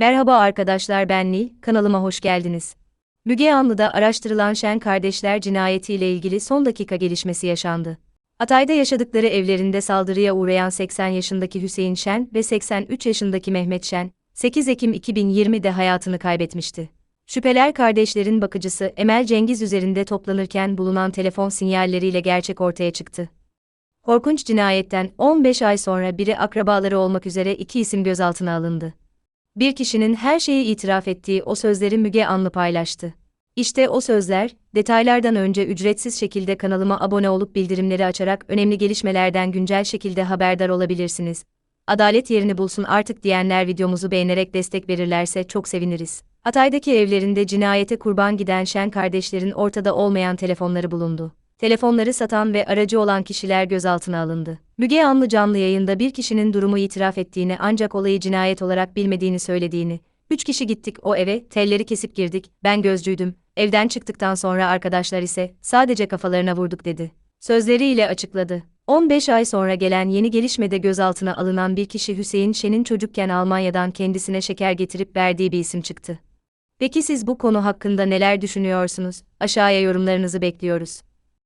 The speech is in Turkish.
Merhaba arkadaşlar ben Nil, kanalıma hoş geldiniz. Müge Anlı'da araştırılan Şen kardeşler cinayetiyle ilgili son dakika gelişmesi yaşandı. Hatay'da yaşadıkları evlerinde saldırıya uğrayan 80 yaşındaki Hüseyin Şen ve 83 yaşındaki Mehmet Şen, 8 Ekim 2020'de hayatını kaybetmişti. Şüpheler kardeşlerin bakıcısı Emel Cengiz üzerinde toplanırken bulunan telefon sinyalleriyle gerçek ortaya çıktı. Korkunç cinayetten 15 ay sonra biri akrabaları olmak üzere iki isim gözaltına alındı. Bir kişinin her şeyi itiraf ettiği o sözleri Müge Anlı paylaştı. İşte o sözler, detaylardan önce ücretsiz şekilde kanalıma abone olup bildirimleri açarak önemli gelişmelerden güncel şekilde haberdar olabilirsiniz. Adalet yerini bulsun artık diyenler videomuzu beğenerek destek verirlerse çok seviniriz. Hatay'daki evlerinde cinayete kurban giden Şen kardeşlerin ortada olmayan telefonları bulundu. Telefonları satan ve aracı olan kişiler gözaltına alındı. Müge Anlı canlı yayında bir kişinin durumu itiraf ettiğini ancak olayı cinayet olarak bilmediğini söylediğini, üç kişi gittik o eve, telleri kesip girdik, ben gözcüydüm, evden çıktıktan sonra arkadaşlar ise sadece kafalarına vurduk dedi. Sözleriyle açıkladı. 15 ay sonra gelen yeni gelişmede gözaltına alınan bir kişi Hüseyin Şen'in çocukken Almanya'dan kendisine şeker getirip verdiği bir isim çıktı. Peki siz bu konu hakkında neler düşünüyorsunuz? Aşağıya yorumlarınızı bekliyoruz.